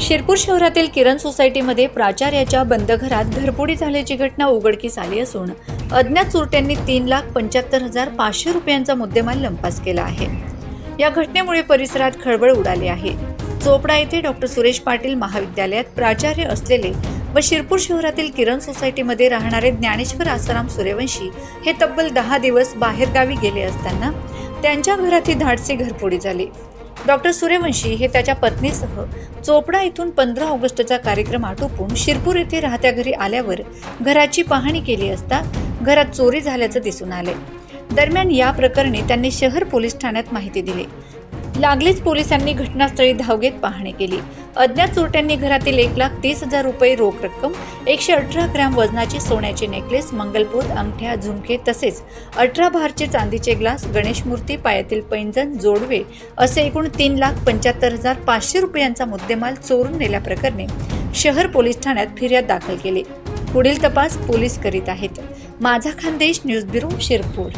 शिरपूर शहरातील किरण सोसायटीमध्ये प्राचार्याच्या बंद घरात घरफोडी झाल्याची घटना उघडकीस आली असून अज्ञात चोरट्यांनी तीन लाख पंच्याहत्तर हजार पाचशे रुपयांचा मुद्देमाल लंपास केला आहे. या घटनेमुळे परिसरात खळबळ उडाली आहे. चोपडा येथे डॉक्टर सुरेश पाटील महाविद्यालयात प्राचार्य असलेले व शिरपूर शहरातील किरण सोसायटीमध्ये राहणारे ज्ञानेश्वर आसाराम सूर्यवंशी हे तब्बल दहा दिवस बाहेरगावी गेले असताना त्यांच्या घरात ही धाडसी घरपोडी झाली. डॉक्टर सूर्यवंशी हे त्याच्या पत्नीसह चोपडा इथून पंधरा ऑगस्टचा कार्यक्रम आटोपून शिरपूर येथे राहत्या घरी आल्यावर घराची पाहणी केली असता घरात चोरी झाल्याचं दिसून आले. दरम्यान या प्रकरणी त्यांनी शहर पोलीस ठाण्यात माहिती दिली. लागलीच पोलिसांनी घटनास्थळी धाव घेत पाहणी केली. अज्ञात चोरट्यांनी घरातील एक लाख तीस हजार रुपये रोख रक्कम एकशे अठरा ग्रॅम वजनाची सोन्याचे नेकलेस मंगलपूर अंगठ्या झुमके तसेच अठरा भारचे चांदीचे ग्लास गणेश मूर्ती पायातील पैंजण जोडवे असे एकूण तीन लाख पंच्याहत्तर हजार पाचशे रुपयांचा मुद्देमाल चोरून नेल्याप्रकरणी शहर पोलीस ठाण्यात फिर्याद दाखल केली. पुढील तपास पोलीस करीत आहेत. माझा खानदेश न्यूज ब्युरो शिरपूर.